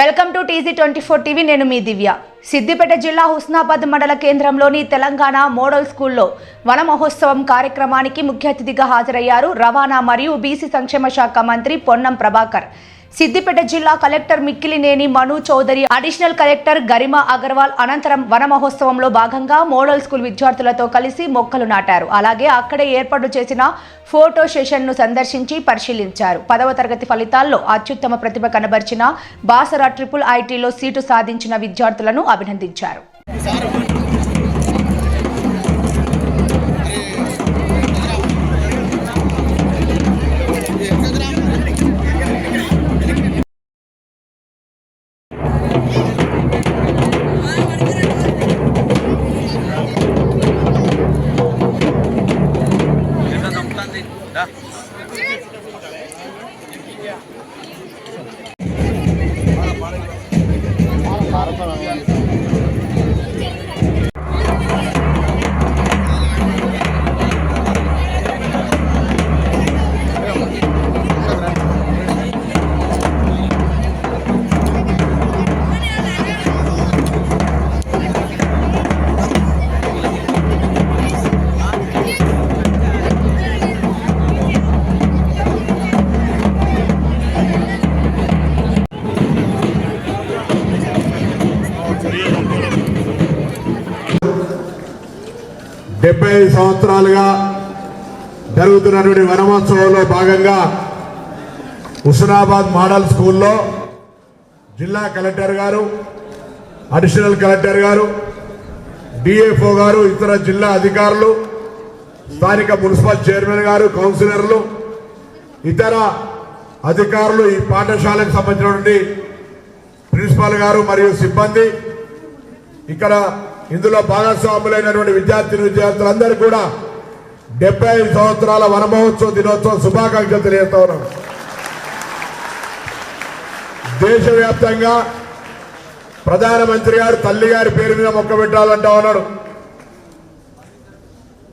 Welcome to TG twenty four TV నేను మీ దివ్య. సిద్దిపేట జిల్లా హుస్నాబాద్ మండల కేంద్రంలోని తెలంగాణ మోడల్ స్కూల్లో వన మహోత్సవం కార్యక్రమానికి ముఖ్య అతిథిగా హాజరయ్యారు రవాణా మరియు బీసీ సంక్షేమ శాఖ మంత్రి పొన్నం ప్రభాకర్. సిద్దిపేట జిల్లా collector Mikkilineni Manu Chowdary additional collector Garima Agarwal అనంతరం వన మహోత్సవంలో భాగంగా మోడల్ స్కూల్ విద్యార్థులతో కలిసి మొక్కలు నాటారు. అలాగే అక్కడే ఏర్పాటు చేసిన ఫోటో సెషన్ను సందర్శించి పరిశీలించారు. పదవ తరగతి ఫలితాల్లో అత్యుత్తమ ప్రతిభ కనబర్చిన బాసరా ట్రిపుల్ ఐటీలో సీటు సాధించిన విద్యార్థులను అభినందించారు. 来 డెబ్బై ఐదు సంవత్సరాలుగా జరుగుతున్నటువంటి వనమహోత్సవంలో భాగంగా హుస్నాబాద్ మోడల్ స్కూల్లో జిల్లా కలెక్టర్ గారు అడిషనల్ కలెక్టర్ గారు డిఎఫ్ఓ గారు ఇతర జిల్లా అధికారులు స్థానిక మున్సిపల్ చైర్మన్ గారు కౌన్సిలర్లు ఇతర అధికారులు ఈ పాఠశాలకు సంబంధించినటువంటి ప్రిన్సిపాల్ గారు మరియు సిబ్బంది. ఇక్కడ ఇందులో భాగస్వాములైనటువంటి విద్యార్థిని విద్యార్థులందరూ కూడా డెబ్బై ఐదు సంవత్సరాల వనమహోత్సవ దినోత్సవం శుభాకాంక్షలు తెలియజేస్తా ఉన్నాం. దేశవ్యాప్తంగా ప్రధానమంత్రి గారు తల్లి గారి పేరు మీద మొక్క పెట్టాలంటా ఉన్నాడు.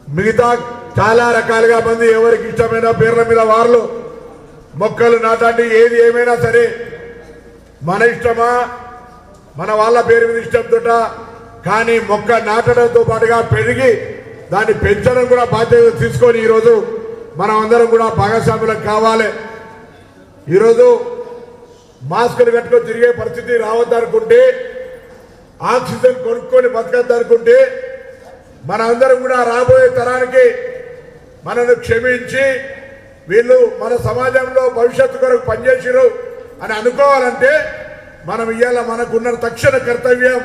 మిగతా చాలా రకాలుగా మంది ఎవరికి ఇష్టమైన పేర్ల మీద వాళ్ళు మొక్కలు నాటండి ఏది ఏమైనా సరే మన ఇష్టమా? మన వాళ్ళ పేరు మీద ఇష్టంతో కానీ మొక్క నాటడంతో పాటుగా పెరిగి దాన్ని పెంచడం కూడా బాధ్యత తీసుకొని ఈరోజు మనం అందరం కూడా భాగస్వాములకు కావాలి. ఈరోజు మాస్కులు కట్టుకొని తిరిగే పరిస్థితి రావద్దనుకుంటే ఆక్సిజన్ కొనుక్కొని బతకద్దనుకుంటే మనందరం కూడా రాబోయే తరానికి మనను క్షమించి వీళ్ళు మన సమాజంలో భవిష్యత్తు కొరకు పనిచేసిరు అని అనుకోవాలంటే మనం ఇవాళ మనకున్న తక్షణ కర్తవ్యం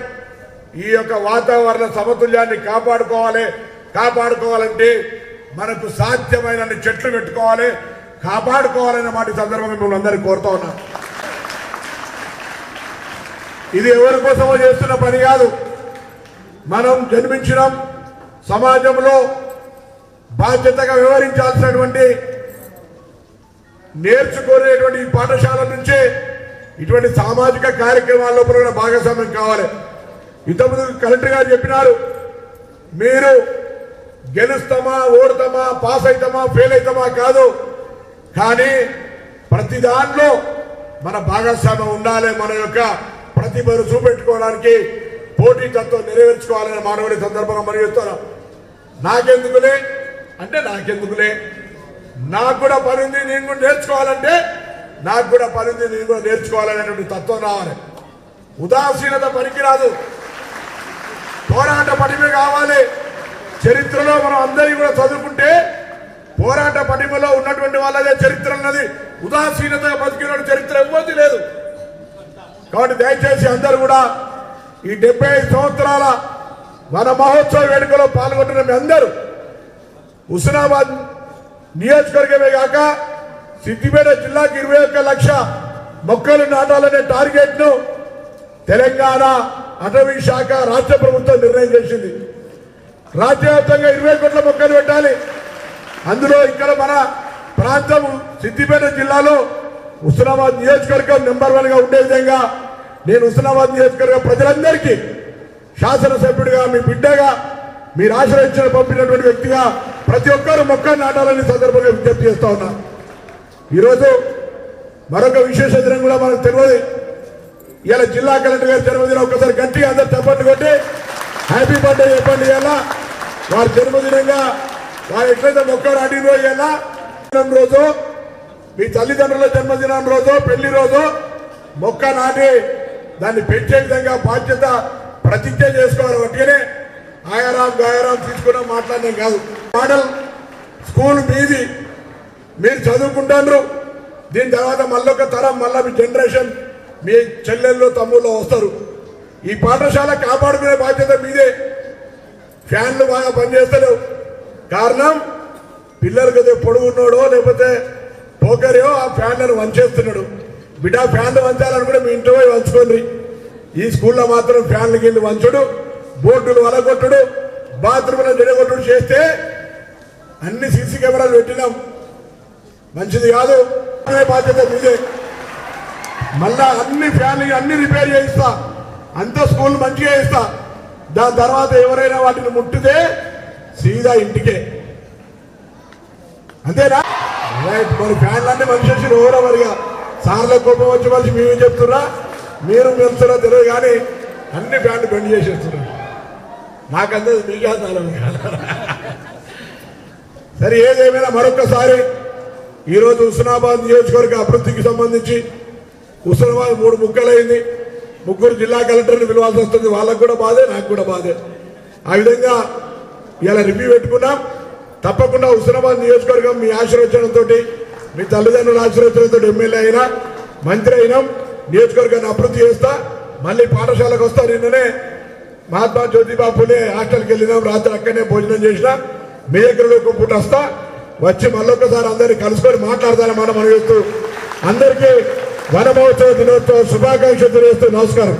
ఈ యొక్క వాతావరణ సమతుల్యాన్ని కాపాడుకోవాలి. కాపాడుకోవాలంటే మనకు సాధ్యమైన చెట్లు పెట్టుకోవాలి. కాపాడుకోవాలనే మాట సందర్భంగా మిమ్మల్ని అందరికీ కోరుతా ఉన్నా. ఇది ఎవరి కోసమో చేస్తున్న పని కాదు. మనం జన్మించడం సమాజంలో బాధ్యతగా వ్యవహరించాల్సినటువంటి నేర్చుకునేటువంటి ఈ పాఠశాల నుంచే ఇటువంటి సామాజిక కార్యక్రమాల్లో కూడా భాగస్వామ్యం కావాలి. ఇంతకుముందు కలెక్టర్ గారు చెప్పినారు మీరు గెలుస్తామా ఓడతామా పాస్ అవుతామా ఫెయిల్ అవుతామా కాదు. కానీ ప్రతి దాంట్లో మన భాగస్వామ్యం ఉండాలి మన యొక్క ప్రతిభను చూపెట్టుకోవడానికి పోటీ తత్వం నెరవేర్చుకోవాలనే మానవుడి సందర్భంగా మరి చెప్తాను నాకెందుకులే? అంటే నాకెందుకులే? నాకు కూడా పని ఉంది నేను కూడా నేర్చుకోవాలంటే నాకు కూడా పని ఉంది నేను కూడా నేర్చుకోవాలనేటువంటి తత్వం రావాలి. ఉదాసీనత పనికిరాదు. పోరాట పటిమే కావాలి. చరిత్రలో మనం అందరి కూడా చదువుకుంటే పోరాట పటిమలో ఉన్నటువంటి వాళ్ళదే చరిత్ర ఉన్నది ఉదాసీనత బతికిన చరిత్ర ఇవ్వద్ది లేదు. కాబట్టి దయచేసి అందరూ కూడా ఈ డెబ్బై ఐదు సంవత్సరాల వన మహోత్సవ వేడుకలో పాల్గొంటున్న మీ అందరూ హుస్నాబాద్ నియోజకవర్గమే కాక సిద్దిపేట జిల్లాకి ఇరవై ఒక్క లక్ష మొక్కలు నాటాలనే టార్గెట్ను తెలంగాణ అటవీ శాఖ రాష్ట్ర ప్రభుత్వం నిర్ణయం చేసింది. రాష్ట్రవ్యాప్తంగా ఇరవై కోట్ల మొక్కలు పెట్టాలి. అందులో ఇక్కడ మన ప్రాంతం సిద్దిపేట జిల్లాలో హుస్నాబాద్ నియోజకవర్గం నెంబర్ వన్గా ఉండే విధంగా నేను హుస్నాబాద్ నియోజకవర్గ ప్రజలందరికీ శాసనసభ్యుడిగా మీ బిడ్డగా మీరు ఆశ్రయించిన పంపినటువంటి వ్యక్తిగా ప్రతి ఒక్కరు మొక్క నాటాలని సందర్భంగా విజ్ఞప్తి చేస్తా ఉన్నా. ఈరోజు మరొక విశేష దినం కూడా మనకు తెలియదు. ఇలా జిల్లా కలెక్టర్ గారి జన్మదినం ఒకసారి గట్టిగా అందరు చప్పట్లు కొట్టి హ్యాపీ బర్త్డే చెప్పండి ఇలా వారి జన్మదినంగా వారు ఎట్లయితే మొక్కలు అడిగినో ఇలా రోజు మీ తల్లిదండ్రుల జన్మదినం రోజు పెళ్ళి రోజు మొక్క నాటి దాన్ని పెంచే విధంగా బాధ్యత ప్రతిజ్ఞ చేసుకోవాలి. ఒకటిగానే ఆయారాం గాయారాం తీసుకున్నా మాట్లాడడం కాదు. మోడల్ స్కూల్ మీది. మీరు చదువుకుంటారు దీని తర్వాత మళ్ళొక తరం మళ్ళీ మీ జనరేషన్ మీ చెల్లెళ్ళు తమ్ముళ్ళు వస్తారు. ఈ పాఠశాల కాపాడుకునే బాధ్యత మీదే. ఫ్యాన్లు బాగా పనిచేస్తలేవు. కారణం పిల్లలు కదా పొడుగున్నాడో లేకపోతే పోకరియో ఆ ఫ్యాన్లను వంచేస్తున్నాడు. బిడ్డ ఫ్యాన్లు వంచాలనుకుంటే మీ ఇంట్లో పోయి వంచుకోండి. ఈ స్కూల్లో మాత్రం ఫ్యాన్లు కింద వంచుడు బోర్డులు వలగొట్టుడు బాత్రూమ్లో జడగొట్టుడు చేస్తే అన్ని సీసీ కెమెరాలు పెట్టినాం. మంచిది కాదు. అనే బాధ్యత మీదే. మళ్ళా అన్ని ఫ్యాన్లు అన్ని రిపేర్ చేయిస్తా. అంత స్కూల్ మంచిగా చేయిస్తా. దాని తర్వాత ఎవరైనా వాటిని ముట్టితే సీదా ఇంటికే. అంతేనా? రైట్ మరి ఫ్యాన్లు అన్నీ మంచి వచ్చి ఎవరో మరిగా సార్ల కోపం వచ్చి మనిషి మేమే చెప్తున్నా మీరు మెలుస్తున్నా తెలియదు కానీ అన్ని ఫ్యాన్లు బెండ్ చేసేస్తున్నారు నాకంతే మీకే అర్థం సరే ఏదేమైనా మరొకసారి ఈరోజు హుస్నాబాద్ నియోజకవర్గ అభివృద్ధికి సంబంధించి హుస్నాబాద్ మూడు ముక్కలైంది. ముగ్గురు జిల్లా కలెక్టర్ని పిలవాల్సి వస్తుంది. వాళ్ళకు కూడా బాధే నాకు కూడా బాధే. ఆ విధంగా ఇలా రివ్యూ పెట్టుకున్నాం. తప్పకుండా హుస్నాబాద్ నియోజకవర్గం మీ ఆశీర్వచనంతో మీ తల్లిదండ్రుల ఆశీర్వచనంతో ఎమ్మెల్యే అయినా మంత్రి అయినాం నియోజకవర్గాన్ని అభివృద్ధి చేస్తా. మళ్ళీ పాఠశాలకు వస్తా. నిన్ననే మహాత్మా జ్యోతిబా ఫులే హాస్టల్కి వెళ్ళినాం. రాత్రి అక్కడనే భోజనం చేసిన. మేకరులో ఒక పూట వస్తా. వచ్చి మళ్ళొకసారి అందరినీ కలుసుకొని మాట్లాడతానని మనం మనం చేస్తూ. అందరికీ వన దినోత్సవ శుభాకాంక్షలు తెలియజేస్తూ నమస్కారం.